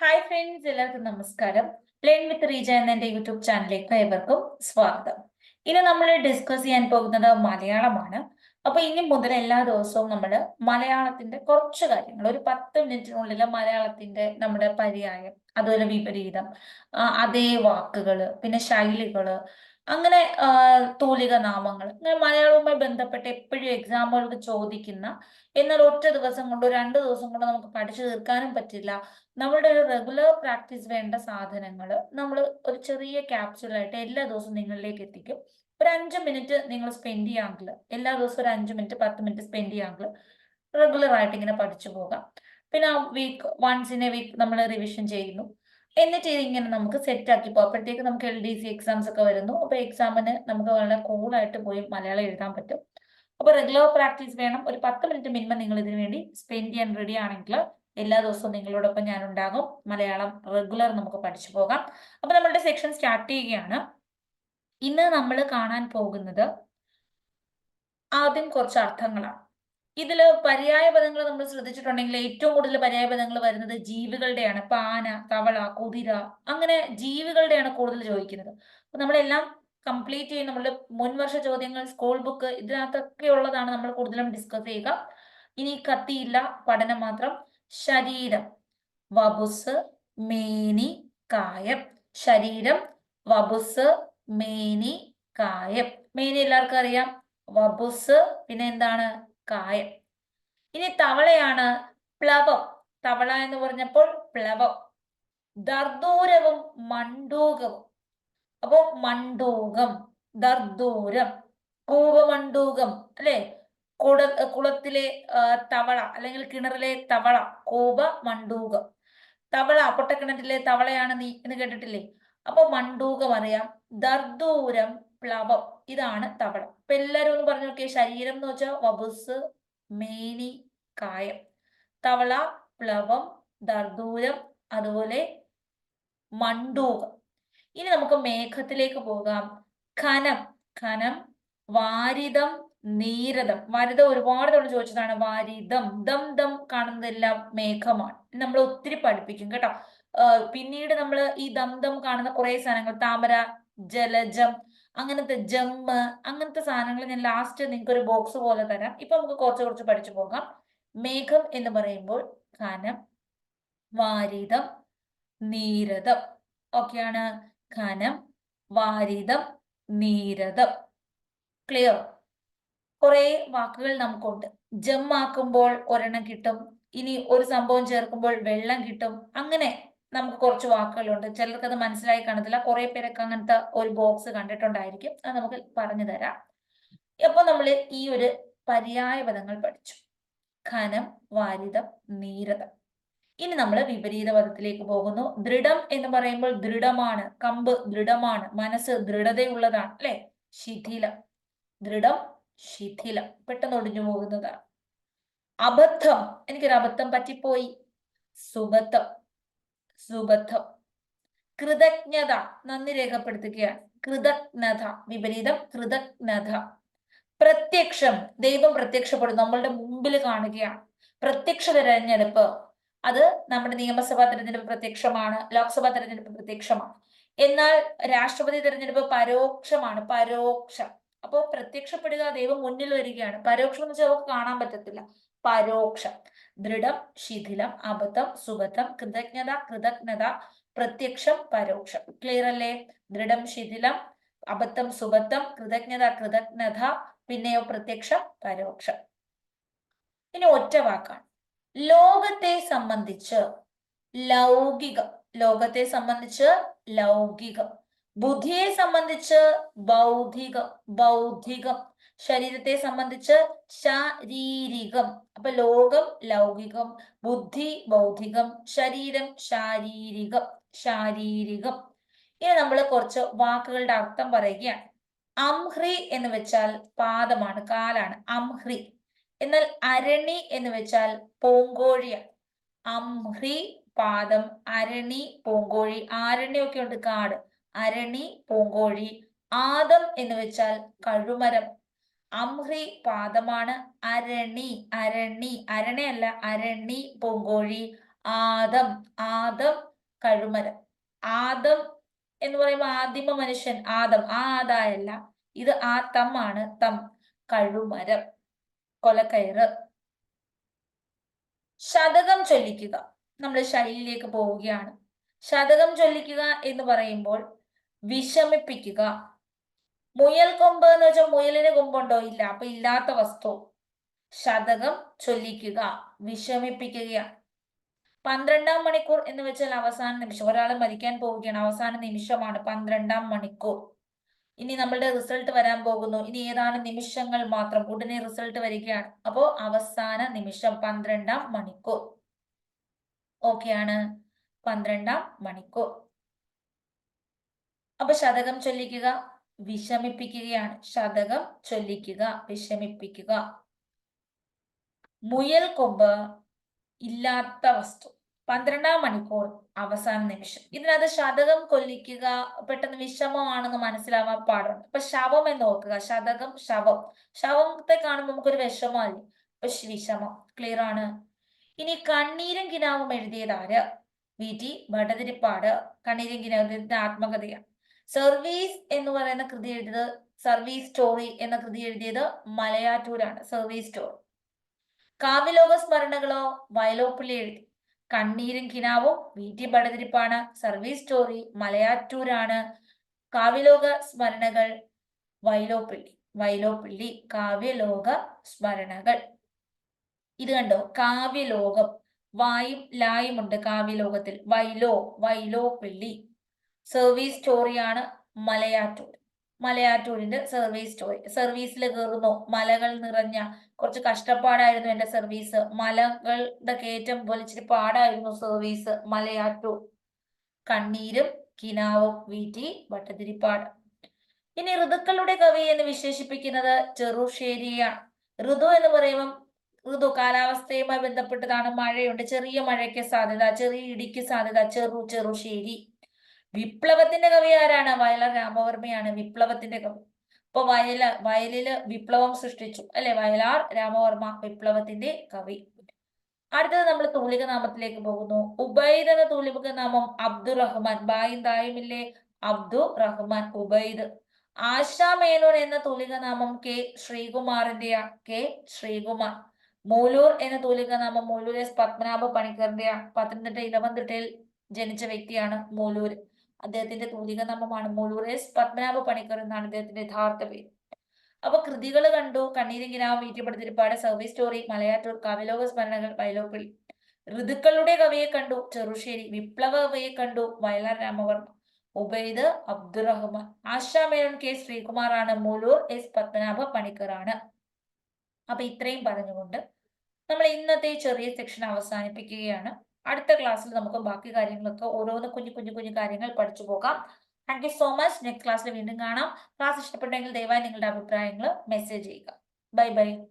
Hi friends എല്ലാവർക്കും നമസ്കാരം. Plane with Reeja എന്ന യൂട്യൂബ് ചാനലിലേക്ക് ഏവർക്കും സ്വാഗതം. ഇനി നമ്മൾ ഡിസ്കസ് ചെയ്യാൻ പോകുന്നത് മലയാളമാണ്. അപ്പൊ ഇനി മുതൽ എല്ലാ ദിവസവും നമ്മൾ മലയാളത്തിന്റെ കുറച്ച് കാര്യങ്ങൾ ഒരു പത്ത് മിനിറ്റിനുള്ളിൽ മലയാളത്തിന്റെ നമ്മുടെ പര്യായം അതുപോലെ വിപരീതം അതേ വാക്കുകൾ പിന്നെ ശൈലികൾ അങ്ങനെ തൂലിക നാമങ്ങൾ. അങ്ങനെ മലയാളവുമായി ബന്ധപ്പെട്ട് എപ്പോഴും എക്സാമ്പിളുകൾക്ക് ചോദിക്കുന്ന എന്നാൽ ഒറ്റ ദിവസം കൊണ്ടോ രണ്ട് ദിവസം കൊണ്ടോ നമുക്ക് പഠിച്ചു തീർക്കാനും പറ്റില്ല. നമ്മളുടെ ഒരു റെഗുലർ പ്രാക്ടീസ് വേണ്ട സാധനങ്ങൾ നമ്മൾ ഒരു ചെറിയ ക്യാപ്സ്യൂളായിട്ട് എല്ലാ ദിവസവും നിങ്ങളിലേക്ക് എത്തിക്കും. ഒരു അഞ്ച് മിനിറ്റ് നിങ്ങൾ സ്പെൻഡ് ചെയ്യാമെങ്കിൽ എല്ലാ ദിവസവും ഒരു അഞ്ച് മിനിറ്റ് പത്ത് മിനിറ്റ് സ്പെൻഡ് ചെയ്യാമെങ്കിൽ റെഗുലർ ആയിട്ട് ഇങ്ങനെ പഠിച്ചു പോകാം. പിന്നെ week once in a week നമ്മൾ റിവിഷൻ ചെയ്യുന്നു. എന്നിട്ട് ഇതിങ്ങനെ നമുക്ക് സെറ്റ് ആക്കി. പോകും അപ്പോഴത്തേക്ക് നമുക്ക് എൽ ഡി സി എക്സാംസ് ഒക്കെ വരുന്നു. അപ്പൊ എക്സാമിന് നമുക്ക് വളരെ കൂളായിട്ട് പോയി മലയാളം എഴുതാൻ പറ്റും. അപ്പൊ റെഗുലർ പ്രാക്ടീസ് വേണം. ഒരു പത്ത് മിനിറ്റ് മിനിമം നിങ്ങൾ ഇതിനു വേണ്ടി സ്പെൻഡ് ചെയ്യാൻ റെഡി ആണെങ്കിൽ എല്ലാ ദിവസവും നിങ്ങളോടൊപ്പം ഞാൻ ഉണ്ടാകും. മലയാളം റെഗുലർ നമുക്ക് പഠിച്ചു പോകാം. അപ്പൊ നമ്മളുടെ സെക്ഷൻ സ്റ്റാർട്ട് ചെയ്യുകയാണ്. ഇന്ന് നമ്മൾ കാണാൻ പോകുന്നത് ആദ്യം കുറച്ച് അർത്ഥങ്ങളാണ്. ഇതിൽ പര്യായ പദങ്ങൾ നമ്മൾ ശ്രദ്ധിച്ചിട്ടുണ്ടെങ്കിൽ ഏറ്റവും കൂടുതൽ പര്യായ പദങ്ങൾ വരുന്നത് ജീവികളുടെയാണ്. പാന തവള കുതിര അങ്ങനെ ജീവികളുടെയാണ് കൂടുതൽ ചോദിക്കുന്നത്. അപ്പൊ നമ്മളെല്ലാം കംപ്ലീറ്റ് ചെയ്യും നമ്മളുടെ മുൻവർഷ ചോദ്യങ്ങൾ സ്കൂൾ ബുക്ക് ഇതിനകത്തൊക്കെ ഉള്ളതാണ് നമ്മൾ കൂടുതലും ഡിസ്കസ് ചെയ്യുക. ഇനി കത്തിയില്ല പഠനം മാത്രം. ശരീരം വബുസ് മേനി കായം. ശരീരം വബുസ് മേനി കായം. മേനി എല്ലാവർക്കും അറിയാം. വബുസ് പിന്നെ എന്താണ്? കായം. ഇനി തവളയാണ് പ്ലവം. തവള എന്ന് പറഞ്ഞപ്പോൾ പ്ലവം. ദർദൂരവും മണ്ടൂകവും. അപ്പോ മണ്ടൂകം ദർദൂരം കൂപമണ്ടൂകം അല്ലെ? കുട കുളത്തിലെ തവള അല്ലെങ്കിൽ കിണറിലെ തവള കൂപ മണ്ടൂകം തവള പൊട്ടക്കിണറ്റിലെ തവളയാണ് നീ എന്ന് കേട്ടിട്ടില്ലേ? അപ്പൊ മണ്ടൂകം അറിയാം. ദർദൂരം പ്ലവം. ഇതാണ് തവള. അപ്പൊ എല്ലാരും ഒന്ന് പറഞ്ഞു നോക്കിയ. ശരീരം എന്ന് വെച്ചാൽ വബുസ് മേനി കായം. തവള പ്ലവം ദർദൂരം അതുപോലെ മണ്ടൂകം. ഇനി നമുക്ക് മേഘത്തിലേക്ക് പോകാം. ഖനം. ഖനം വാരിതം നീരതം. വാരിതം ഒരുപാട് തവണ ചോദിച്ചതാണ്. വാരിതം. ദം ദം കാണുന്നതെല്ലാം മേഘമാണ്. നമ്മൾ ഒത്തിരി പഠിപ്പിക്കും കേട്ടോ. പിന്നീട് നമ്മൾ ഈ ദം ദം കാണുന്ന കുറെ സാധനങ്ങൾ. താമര ജലജം അങ്ങനത്തെ ജമ്മ് അങ്ങനത്തെ സാധനങ്ങൾ ഞാൻ ലാസ്റ്റ് നിങ്ങൾക്ക് ഒരു ബോക്സ് പോലെ തരാം. ഇപ്പൊ നമുക്ക് കുറച്ച് കുറച്ച് പഠിച്ചു പോകാം. മേഘം എന്ന് പറയുമ്പോൾ ഖനം വാരിതം നീരതം. ഒക്കെയാണ് ഖനം വാരിതം നീരതം. ക്ലിയർ കുറെ വാക്കുകൾ നമുക്കുണ്ട്. ജമ്മാക്കുമ്പോൾ ഒരെണ്ണം കിട്ടും. ഇനി ഒരു സംഭവം ചേർക്കുമ്പോൾ വെള്ളം കിട്ടും. അങ്ങനെ നമുക്ക് കുറച്ച് വാക്കുകളുണ്ട്. ചിലർക്ക് അത് മനസ്സിലായി കാണത്തില്ല. കുറെ പേരൊക്കെ അങ്ങനത്തെ ഒരു ബോക്സ് കണ്ടിട്ടുണ്ടായിരിക്കും. അത് നമുക്ക് പറഞ്ഞു തരാം. അപ്പൊ നമ്മൾ ഈ ഒരു പര്യായ പദങ്ങൾ പഠിച്ചു. ഖനം വാരിതം നീരതം. ഇനി നമ്മൾ വിപരീത പദത്തിലേക്ക് പോകുന്നു. ദൃഢം എന്ന് പറയുമ്പോൾ ദൃഢമാണ്. കമ്പ് ദൃഢമാണ്. മനസ്സ് ദൃഢതയുള്ളതാണ്. അല്ലെ? ശിഥിലം. ദൃഢം ശിഥിലം. പെട്ടെന്ന് ഒടിഞ്ഞു പോകുന്നതാണ്. അബദ്ധം. എനിക്കൊരു അബദ്ധം പറ്റിപ്പോയി. സുബദ്ധം. സുബദ്ധം. കൃതജ്ഞത. നന്ദി രേഖപ്പെടുത്തുകയാണ്. കൃതജ്ഞത. വിപരീതം. കൃതജ്ഞത. പ്രത്യക്ഷം. ദൈവം പ്രത്യക്ഷപ്പെടും നമ്മളുടെ മുമ്പിൽ കാണുകയാണ്. പ്രത്യക്ഷ തെരഞ്ഞെടുപ്പ്. അത് നമ്മുടെ നിയമസഭാ തെരഞ്ഞെടുപ്പ് പ്രത്യക്ഷമാണ്. ലോക്സഭാ തെരഞ്ഞെടുപ്പ് പ്രത്യക്ഷമാണ്. എന്നാൽ രാഷ്ട്രപതി തെരഞ്ഞെടുപ്പ് പരോക്ഷമാണ്. പരോക്ഷം. അപ്പോ പ്രത്യക്ഷപ്പെടുക ദൈവം മുന്നിൽ വരികയാണ്. പരോക്ഷം എന്ന് വെച്ചാൽ കാണാൻ പറ്റത്തില്ല. പരോക്ഷം. ദൃഢം ശിഥിലം അബദ്ധം സുബദ്ധം കൃതജ്ഞത കൃതജ്ഞത പ്രത്യക്ഷം പരോക്ഷം. ക്ലിയർ അല്ലേ? ദൃഢം ശിഥിലം അബദ്ധം സുബദ്ധം കൃതജ്ഞത കൃതജ്ഞത പിന്നെയോ പ്രത്യക്ഷം പരോക്ഷം. ഇനി ഒറ്റ വാക്കാണ്. ലോകത്തെ സംബന്ധിച്ച് ലൗകികം. ലോകത്തെ സംബന്ധിച്ച് ലൗകികം. ബുദ്ധിയെ സംബന്ധിച്ച് ബൗദ്ധികം ബൗദ്ധികം ശരീരത്തെ സംബന്ധിച്ച് ശാരീരികം. അപ്പൊ ലോകം ലൗകികം ബുദ്ധി ബൗദ്ധികം ശരീരം ശാരീരികം ശാരീരികം. ഇനി നമ്മൾ കുറച്ച് വാക്കുകളുടെ അർത്ഥം പറയുകയാണ്. അംഹ്രി എന്ന് വെച്ചാൽ പാദമാണ് കാലാണ്. അംഹ്രി. എന്നാൽ അരണി എന്ന് വെച്ചാൽ പൂങ്കോഴിയാണ്. അംഹ്രി പാദം അരണി പൂങ്കോഴി. ആരണ്യൊക്കെ ഉണ്ട് കാട്. അരണി പൂങ്കോഴി ആദം എന്ന് വെച്ചാൽ കഴുമരം. അംഹ്രി പാദമാണ് അരണി അരണി അരണയല്ല അരണി പൂങ്കോഴി ആദം ആദം കഴുമരം. ആദം എന്ന് പറയുമ്പോൾ ആദിമ മനുഷ്യൻ ആദം ആ ആദായല്ല ഇത് ആ തം ആണ് തം കഴുമരം കൊലക്കയറ് ശതകം ചൊല്ലിക്കുക നമ്മൾ ശൈലിയിലേക്ക് പോവുകയാണ്. ശതകം ചൊല്ലിക്കുക എന്ന് പറയുമ്പോൾ വിഷമിപ്പിക്കുക. മുയൽ കൊമ്പ് എന്ന് വെച്ചാൽ മുയലിന് കൊമ്പുണ്ടോ? ഇല്ല. അപ്പൊ ഇല്ലാത്ത വസ്തു. ശതകം ചൊല്ലിക്കുക. വിഷമിപ്പിക്കുക. പന്ത്രണ്ടാം മണിക്കൂർ എന്ന് വെച്ചാൽ അവസാന നിമിഷം. ഒരാൾ മരിക്കാൻ പോവുകയാണ്. അവസാന നിമിഷമാണ് പന്ത്രണ്ടാം മണിക്കൂർ. ഇനി നമ്മളുടെ റിസൾട്ട് വരാൻ പോകുന്നു. ഇനി ഏതാനും നിമിഷങ്ങൾ മാത്രം? ഉടനെ റിസൾട്ട് വരികയാണ്. അപ്പോ അവസാന നിമിഷം പന്ത്രണ്ടാം മണിക്കൂർ. ഓക്കെയാണ് പന്ത്രണ്ടാം മണിക്കൂർ. അപ്പൊ ശതകം ചൊല്ലിക്കുക വിഷമിപ്പിക്കുകയാണ്. ശതകം ചൊല്ലിക്കുക വിഷമിപ്പിക്കുക. മുയൽ കൊമ്പ് ഇല്ലാത്ത വസ്തു. പന്ത്രണ്ടാം മണിക്കൂർ അവസാന നിമിഷം. ഇതിനകത്ത് ശതകം കൊല്ലിക്കുക പെട്ടെന്ന് വിഷമമാണെന്ന് മനസ്സിലാവാൻ പാടുണ്ട്. അപ്പൊ ശവം എന്ന് ഓർക്കുക. ശതകം ശവം. ശവത്തെ കാണുമ്പോൾ നമുക്കൊരു വിഷമമല്ലേ ഇപ്പൊ വിഷമം. ക്ലിയർ ആണ്? ഇനി കണ്ണീരും കിനാവും എഴുതിയതാര് വി. ടി. ഭട്ടതിരിപ്പാട്. കണ്ണീരും കിനാവിന്റെ ആത്മകഥയാണ്. സർവീസ് എന്ന് പറയുന്ന കൃതി എഴുതിയത് സർവീസ് സ്റ്റോറി എന്ന കൃതി എഴുതിയത് മലയാറ്റൂരാണ് സർവീസ് സ്റ്റോറി കാവ്യലോക സ്മരണകളോ വയലോപ്പിള്ളി എഴുതി. കണ്ണീരും കിനാവും വീട്ടി പടതിരിപ്പാണ് സർവീസ് സ്റ്റോറി മലയാറ്റൂരാണ്. കാവ്യലോക സ്മരണകൾ വൈലോപ്പിള്ളി വൈലോപ്പിള്ളി കാവ്യലോക സ്മരണകൾ. ഇത് കണ്ടോ? കാവ്യലോകം. വായും ലായും ഉണ്ട് കാവ്യലോകത്തിൽ. വൈലോ വൈലോ പിള്ളി സർവീസ് സ്റ്റോറിയാണ് മലയാറ്റൂർ. മലയാറ്റൂരിന്റെ സർവീസ് സ്റ്റോറി സർവീസിൽ കയറുന്നു മലകൾ നിറഞ്ഞ കുറച്ച് കഷ്ടപ്പാടായിരുന്നു എന്റെ സർവീസ് മലകളുടെ കയറ്റം വലിച്ചിട്ട് പാടായിരുന്നു സർവീസ് മലയാറ്റൂർ. കണ്ണീരും കിനാവും വീറ്റി ഭട്ടതിരിപ്പാട് ഇനി ഋതുക്കളുടെ കവി എന്ന് വിശേഷിപ്പിക്കുന്നത് ചെറുശ്ശേരിയാണ്. ഋതു എന്ന് പറയുമ്പം ഋതു കാലാവസ്ഥയുമായി ബന്ധപ്പെട്ടതാണ് മഴയുണ്ട്. ചെറിയ മഴയ്ക്ക് സാധ്യത ചെറിയ ഇടിക്ക് സാധ്യത ചെറു ചെറുശ്ശേരി. വിപ്ലവത്തിന്റെ കവി ആരാണ്? വയല രാമവർമ്മയാണ് വിപ്ലവത്തിന്റെ കവി. ഇപ്പൊ വയല വയലിൽ വിപ്ലവം സൃഷ്ടിച്ചു അല്ലെ? വയലാർ രാമവർമ്മ വിപ്ലവത്തിന്റെ കവി. അടുത്തത് നമ്മൾ തൂലിക നാമത്തിലേക്ക് പോകുന്നു. ഉബൈദ് എന്ന തൂലിക നാമം അബ്ദുൾ റഹ്മാൻ. ബായും തായുമില്ലേ അബ്ദുൾ റഹ്മാൻ ഉബൈദ്. ആശാ മേനോൻ എന്ന തൂലിക നാമം കെ ശ്രീകുമാറിന്റെ കെ ശ്രീകുമാർ. മൂലൂർ എന്ന തൂലിക നാമം മൂലൂർ എസ് പത്മനാഭ പണിക്കറിന്റെ പത്തനംതിട്ട ഇലവന്തിട്ടയിൽ ജനിച്ച വ്യക്തിയാണ് മൂലൂർ അദ്ദേഹത്തിന്റെ തൂലിക നാമമാണ് മുഴുവേസ് പത്മനാഭ പണിക്കർ എന്നാണ് അദ്ദേഹത്തിന്റെ യഥാർത്ഥ പേര്. അപ്പൊ കൃതികൾ കണ്ടു കണ്ണീരിങ്കിനാവ് വീട്ടിപ്പെടുത്തിരിപ്പാട് സർവീസ് സ്റ്റോറി മലയാറ്റൂർ കവിലോക സ്മരണകൾ വയലോപ്പിള്ളി ഋതുക്കളുടെ കവിയെ കണ്ടു ചെറുശ്ശേരി വിപ്ലവ കവിയെ കണ്ടു വയലാർ രാമവർമ്മ. ഉബൈദ് അബ്ദുറഹ്മാൻ. ആശാ മേനോൻ കെ ശ്രീകുമാറാണ് മുലൂർ എസ് പത്മനാഭ പണിക്കറാണ്. അപ്പൊ ഇത്രയും പറഞ്ഞുകൊണ്ട് നമ്മൾ ഇന്നത്തെ ചെറിയ സെക്ഷൻ അവസാനിപ്പിക്കുകയാണ്. അടുത്ത ക്ലാസ്സിൽ നമുക്ക് ബാക്കി കാര്യങ്ങളൊക്കെ ഓരോന്ന് കുഞ്ഞു കുഞ്ഞു കുഞ്ഞു കാര്യങ്ങൾ പഠിച്ചു പോകാം. Thank you so much next ക്ലാസ്സിൽ വീണ്ടും കാണാം. ക്ലാസ് ഇഷ്ടപ്പെട്ടെങ്കിൽ ദയവായി നിങ്ങളുടെ അഭിപ്രായങ്ങൾ മെസ്സേജ് ചെയ്യുക. Bye bye